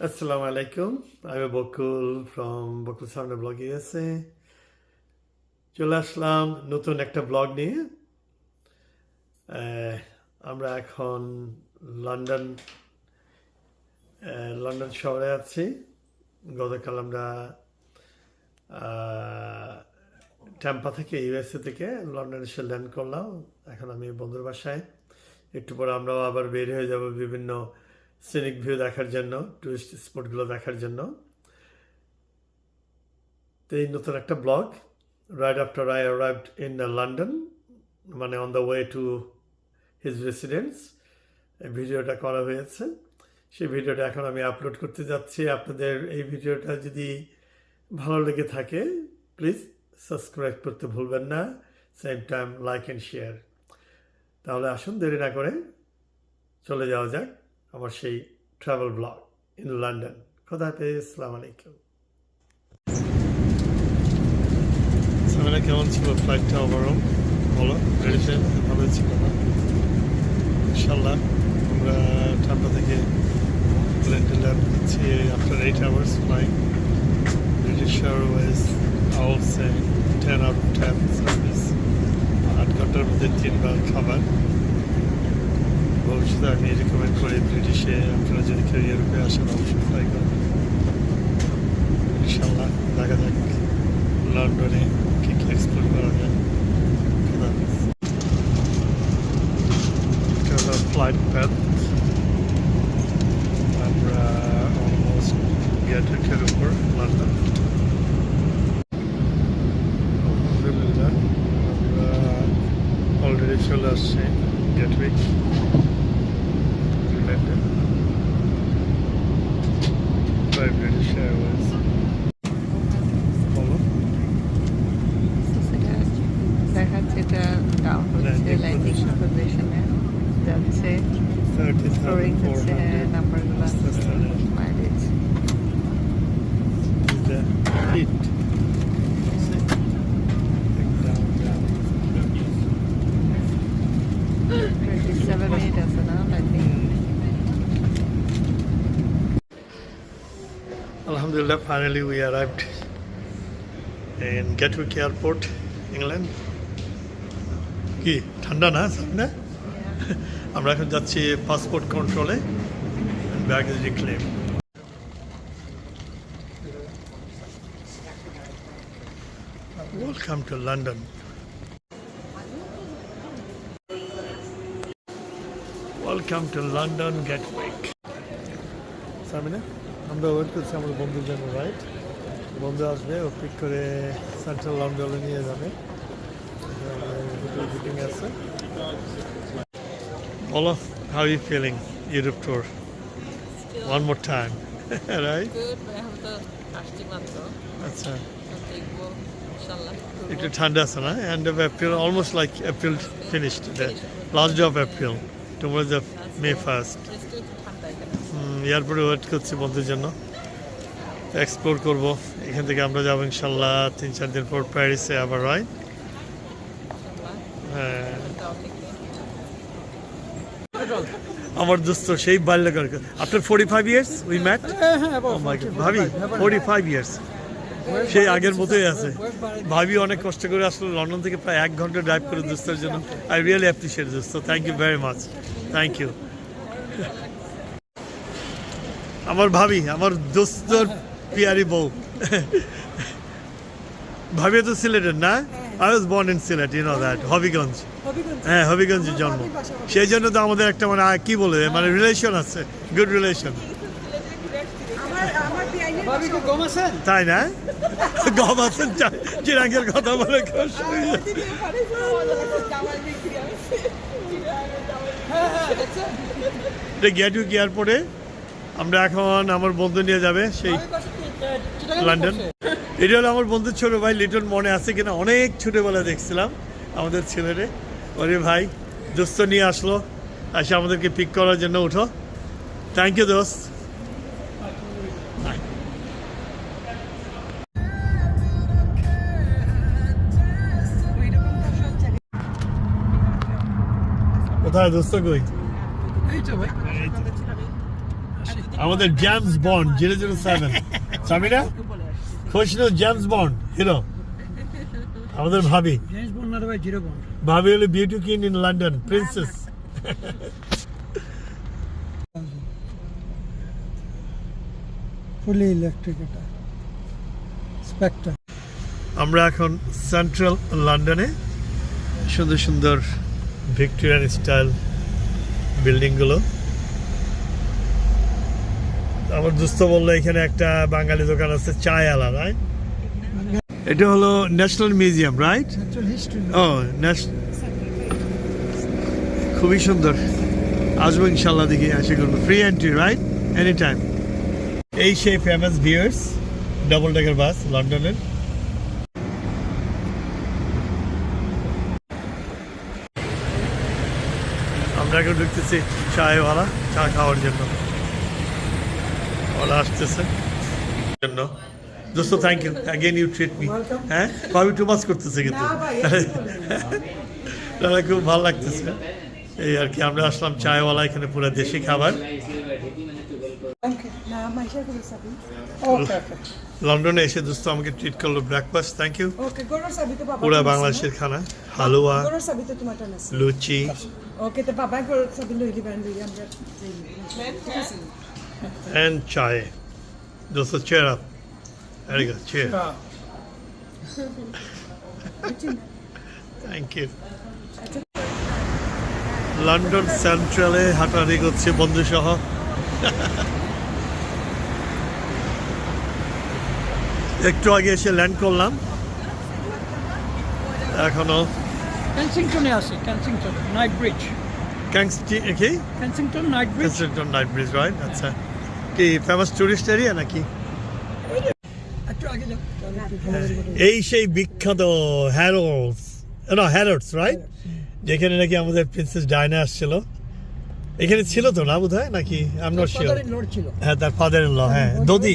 Assalamu alaikum. I'm Bokul from Bokul Sound Blog USA. চলে আসলাম নতুন একটা ব্লগ নিয়ে আমরা এখন লন্ডন লন্ডন শহরে আছি গতকাল আমরা ট্যাম্পা থেকে ইউএসএ থেকে লন্ডন এসে ল্যান্ড করলাম এখন আমি বন্ধুর বাসায় একটু পরে আমরাও আবার বের হয়ে যাব বিভিন্ন সিনিক ভিউ দেখার জন্য টুরিস্ট স্পটগুলো দেখার জন্য। তো এই নতুন একটা blog right after I arrived in London মানে on the way to his residence এই ভিডিওটা করা হয়েছে। সেই ভিডিওটা এখন আমি আপলোড করতে যাচ্ছি। আপনাদের এই ভিডিওটা যদি ভালো লেগে থাকে প্লিজ সাবস্ক্রাইব করতে ভুলবেন না। Same time like and share তাহলে আসুন, দেরি না করে চলে যাওয়া যাক। আমার সেই ট্রাভেল ব্লগ ইন লন্ডন খোদা হাফেজ আসসালামু আলাইকুম। কেমন ছিল ফ্লাইটটা ওভারঅল বলো ট্রেডিশন ভালো ছিল না? ইনশাল্লাহ আমরা ঠান্ডা থেকে প্লেনটা ল্যান্ড করছি। After eight hours flying British Airways out say ten out ten service আট ঘণ্টার মধ্যে তিনবার খাবার। ভবিষ্যতে আমি রেকমেন্ড করি ব্রিটিশে আপনারা যদি কেউ ইউরোপে আসেন অবশ্যই ট্রাই করবেন ইনশাল্লাহ দেখা যাক লন্ডনে কী কী এক্সপ্লোর করা যায় ফ্লাইট প্যাথ আমরা British Airways. Olur. There had it down to landing position. That's it. 37 meters and all, I think. Alhamdulillah, finally we arrived in Gatwick Airport, England. কি ঠান্ডা না সামনে? আমরা এখন যাচ্ছি পাসপোর্ট কন্ট্রোলে baggage reclaim welcome to London welcome to London Gatwick Samina আমরা wait করছি আমার বন্ধুর জন্য রাইট বন্ধু আসবে ও পিক করে সেন্ট্রাল লন্ডনে নিয়ে যাবে। বুকিং আছে। বলো how you feeling Europe tour one more time right আচ্ছা। একটু ঠান্ডা আছে না? End of April almost like April finished last day of April tomorrow May first এয়ারপোর্টে ওয়েট করছি বন্ধুর জন্য। এক্সপ্লোর করব। এখান থেকে আমরা যাব ইনশাল্লাহ তিন চার দিন পর প্যারিসে আবার হ্যাঁ। নেই আমার দোস্ত সেই বাল্যকাল। After forty five years we met ভাবি ফোর্টি ফাইভ ইয়ার্স সেই আগের মতোই আছে। ভাবি অনেক কষ্ট করে আসলো, লন্ডন থেকে প্রায় এক ঘণ্টা ড্রাইভ করে দোস্তের জন্য। আই রিয়েলি অ্যাপ্রিসিয়েট দোস্ত। Thank you very much thank you আমার ভাবি আমার দোস্তর পিয়ারি বউ। ভাবি তো সিলেটের না? I was born in Sylhet you know that Habiganj. হ্যাঁ হবিগঞ্জের জন্ম। সেই জন্য তো আমাদের একটা মানে কি বলে মানে রিলেশন আছে গুড রিলেশন তাই না? গম আছেন চিরাঙ্গের কথা বলে গেটউইক এয়ারপোর্টে আমরা এখন আমার বন্ধু নিয়ে যাবে সেই লন্ডন এটা হলো আমার বন্ধুর ছোট ভাই লিটন মনে আছে কিনা অনেক ছোটবেলা দেখছিলাম আমাদের ছেলেরে। ওরে ভাই দোস্ত নিয়ে আসলো এসে আমাদেরকে পিক করার জন্য উঠো। থ্যাংক ইউ দোস্ত। কোথায় দোস্ত কই? এই তো ভাই। এই তো। আমাদের James Bond zero zero seven Samina Khushnu James Bond hero আমাদের ভাবি। ভাবি হলো beauty king in London princess fully electric এটা। স্পেক্টার আমরা এখন সেন্ট্রাল লন্ডনে সুন্দর সুন্দর ভিক্টোরিয়ান স্টাইল বিল্ডিংগুলো আমার দুস্থ বলল এখানে একটা বাঙালি দোকান আছে চায় আলা রাইট এটা হলো ন্যাশনাল মিউজিয়াম রাইট ও খুবই সুন্দর। আসব ইনশাল্লাহ দেখি আশা করব। Free entry right any time এই সেই famous viewers double decker bus লন্ডনের আমরা এখন ঢুকতেছি চায়ওয়ালা চা খাওয়ার জন্য। ওরা আসতেছে। জন্য। দোস্ত thank you again you treat me হ্যাঁ? কবি টু মাস করতেছে কিন্তু। দাদা খুব ভালো লাগতেছে। এই আর কি আমরা আসলাম চায়ওয়ালা এখানে পুরো দেশি খাবার। লন্ডনে এসে দোস্ত আমাকে ট্রিট করল ব্রেকফাস্ট থ্যাংক ইউ পুরো বাংলাদেশের খানা হালুয়া লুচি। ওকে তো বাবা and chai. Dosto, cheer up. Very good. Cheer. Thank you. London সেন্ট্রালে হাঁটাহাঁটি করছে বন্ধু সহ একটু আগে এসে ল্যান্ড করলাম এখনও কেনসিংটনে আছে কেনসিংটন নাইট ব্রিজ কি? Kensington Knightsbridge Kensington Knightsbridge right আচ্ছা কি ফেমাস টুরিস্ট এরিয়া নাকি এই সেই বিখ্যাত হ্যারোলস না হ্যারোডস রাইট যেখানে নাকি আমাদের প্রিন্সেস ডায়না আসছিল। এখানে ছিল তো না বোধ হয় নাকি আম নট শিওর হ্যাঁ তার ফাদার ইন ল হ্যাঁ দদি.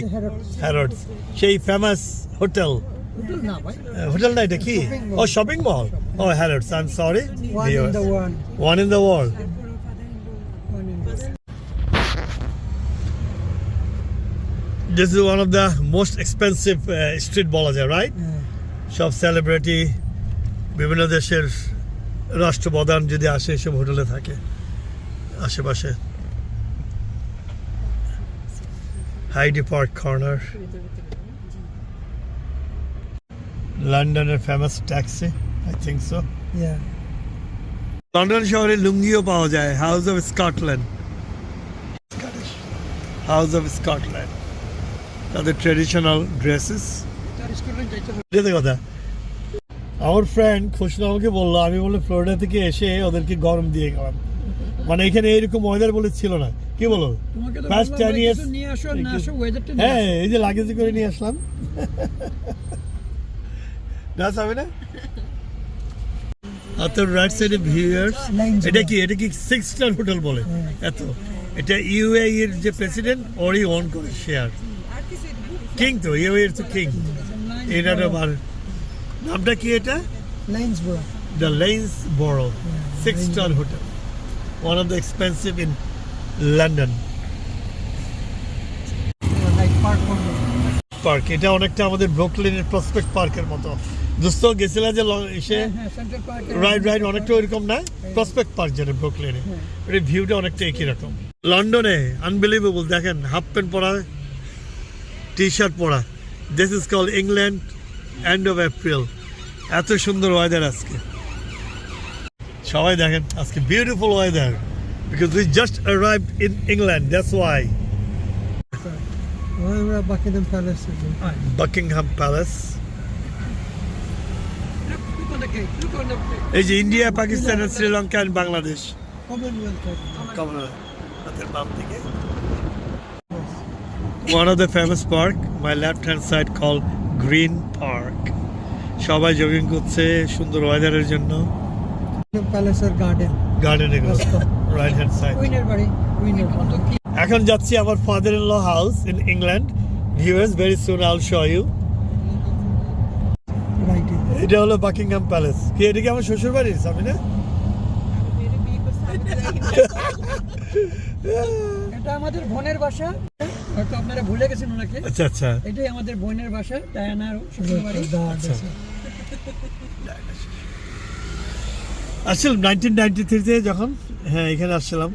হ্যারোডস সেই ফেমাস হোটেল হোটেল না এটা কি? ও shopping mall O Harrods I am sorry one in the world the this is one of the most expensive street বলা যায় রাইট সব সেলিব্রিটি বিভিন্ন দেশের রাষ্ট্রপ্রধান যদি আসে এসব হোটেলে থাকে আশেপাশে। হাইডি পার্ক কর্নার লন্ডনের famous taxi I think so London শহরে লুঙ্গিও পাওয়া যায় house of Scotland house of Scotland তাদের ট্রেডিশনাল ড্রেসেস কথা আমার ফ্রেন্ড খুশনা আমাকে বলল আমি বলে ফ্লোরিডা থেকে এসে ওদেরকে গরম দিয়ে গেলাম। মানে এখানে এরকম ওয়েদার বলে ছিল না। কি বলো? তোমাকে তো Past বললাম 10 ভাই, years কিছু নিয়ে আসো না একটু- আসো ওয়েদারটা নিয়ে হ্যাঁ এই যে লাগেজ করে নিয়ে আসলাম। যাবে না আর তোর রাইট সাইডে ভিউয়ার্স এটা কি এটা কি সিক্স স্টার হোটেল বলে এত। এটা ইউএ এর যে প্রেসিডেন্ট ওরই ওন করে শেয়ার কিং তো ইউএ এর তো কিং এটা নামটা কি এটা? Lanesborough six star hotel, one of the expensive in London. Like park park এটা অনেকটা আমাদের ব্রুকলিনের প্রসপেক্ট পার্কের মতো। দোস্ত গেছিল যে এসে হ্যাঁ সেন্ট্রাল রাইড রাইড অনেকটা ওইরকম না? প্রসপেক্ট পার্ক যেটা ব্রুকলিনে এটা ভিউটা অনেকটা একই রকম। লন্ডনে আনবিলিভেবল দেখেন হাফ প্যান্ট পরা টি শার্ট পরা। This is call England end of April এত সুন্দর ওয়েদার আজকে। সবাই দেখেন আজকে beautiful weather because we just arrived in England that's why Buckingham Palace Buckingham Palace এই যে India Pakistan Sri Lanka and Bangladesh. one of the famous park my left hand side called green park সবাই jogging করছে সুন্দর ওয়েদারের জন্য। প্যালেসের garden garden right hand side বাড়ি। এখন যাচ্ছি আমার father in law house in England viewers very soon I'll show you এটা হলো বাকিংহাম প্যালেস কি এটা কি আমার শ্বশুর বাড়ি সামিনা? এটা এটা আমাদের বোনের বাসা। হয়তো আপনারা ভুলে গেছেন ওনাকে। আচ্ছা আচ্ছা। এটাই আমাদের বোনের বাসা ডায়ানার শ্বশুরবাড়ি। আচ্ছা আসলে নাইনটিন নাইনটি থ্রিতে যখন? হ্যাঁ এখানে আসছিলাম।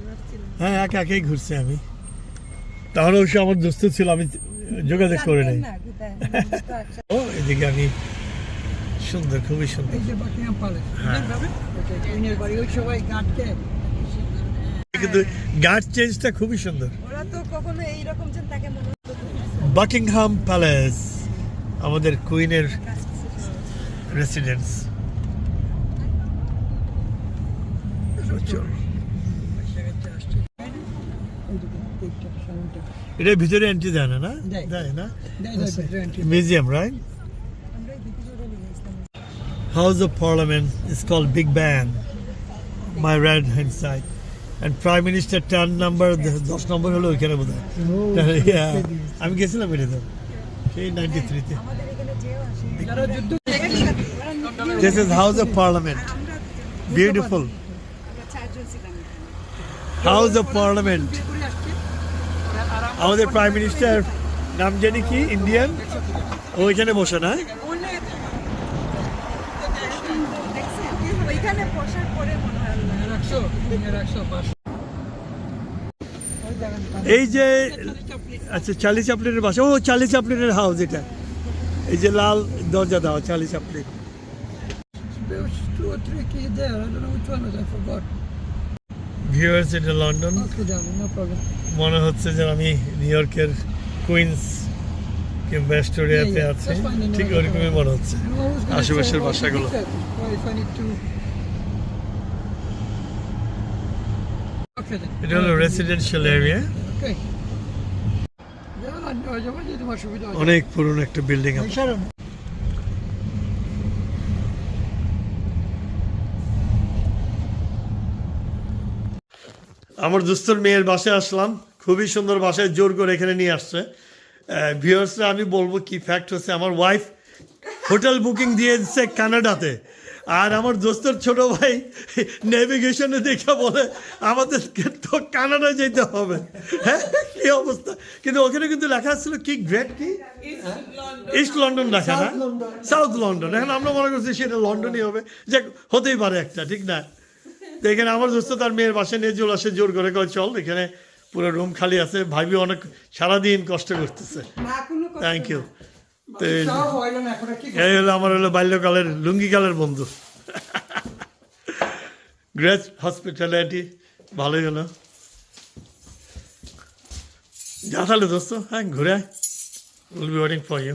হ্যাঁ একা একাই ঘুরছি আমি। তখন অবশ্য আমার দোস্ত ছিল আমি যোগাযোগ করে নেই। ও এদিকে আমি সুন্দর খুবই সুন্দর। এই যে বাকিংহাম প্যালেস হ্যাঁ। কুইনের বাড়ি ওই সবাই গাঁটকে কিন্তু গার্ড চেঞ্জটা খুবই সুন্দর। ওরা তো কখনো এইরকম যে তাকে মনে বাকিংহাম প্যালেস আমাদের কুইনের রেসিডেন্স এটা ভিতরে এন্ট্রি দেয় না না? দেয়। না। Museum right House of Parliament is called Big Ben, my right hand side. And Prime Minister turn number দশ নম্বর হলো ওইখানে বোধ হয় আমি গেছিলাম এটা তো। সেই নাইনটি থ্রিতে this is house of parliament beautiful house of parliament আমাদের প্রাইম মিনিস্টার নাম জানি কি? ইন্ডিয়ান ওইখানে বসে না ওইখানে পোশাক পরে মনে হয় আর একশো আর একশো পাঁচশো এই যে আচ্ছা চালি চাপলিনের বাসা ও চালি চাপলিনের হাউস এটা এই যে লাল দরজা দাও চালি চাপলিন লন্ডন মনে হচ্ছে যে আমি নিউ ইয়র্কের কুইন্স কিংবা অ্যাস্টোরিয়াতে আছি ঠিক ওরকমই মনে হচ্ছে আশেপাশের বাসাগুলো এটা হলো রেসিডেন্সিয়াল এরিয়া। অনেক পুরনো একটা বিল্ডিং আমার দোস্তর মেয়ের বাসায় আসলাম। খুবই সুন্দর বাসায় জোর করে এখানে নিয়ে আসছে। ভিউয়ার্সরা আমি বলব কি ফ্যাক্ট হচ্ছে আমার ওয়াইফ হোটেল বুকিং দিয়ে দিচ্ছে কানাডাতে। আর আমার দোস্তর ছোট ভাই নেভিগেশনে দেখে বলে আমাদেরকে তো কানাডা যেতে হবে। হ্যাঁ কি অবস্থা? কিন্তু ওখানে কিন্তু লেখা ছিল কি গ্রেট কি? ইস্ট লন্ডন লেখা না? সাউথ লন্ডন এখন আমরা মনে করছি সেটা লন্ডনই হবে। যে হতেই পারে একটা ঠিক না? এখানে আমার দোস্ত তার মেয়ের বাসায় নিয়ে চলে আসে জোর করে কয় চল এখানে পুরো রুম খালি আছে। ভাবি অনেক সারাদিন কষ্ট করতেছে। না কোনো কথা থ্যাংক ইউ তো এই- হলো আমার হলো বাল্যকালের লুঙ্গিকালের বন্ধু। গ্রেট হসপিটালিটি ভালোই হলো। যা তাহলে দোস্ত হ্যাঁ ঘুরে will be waiting for you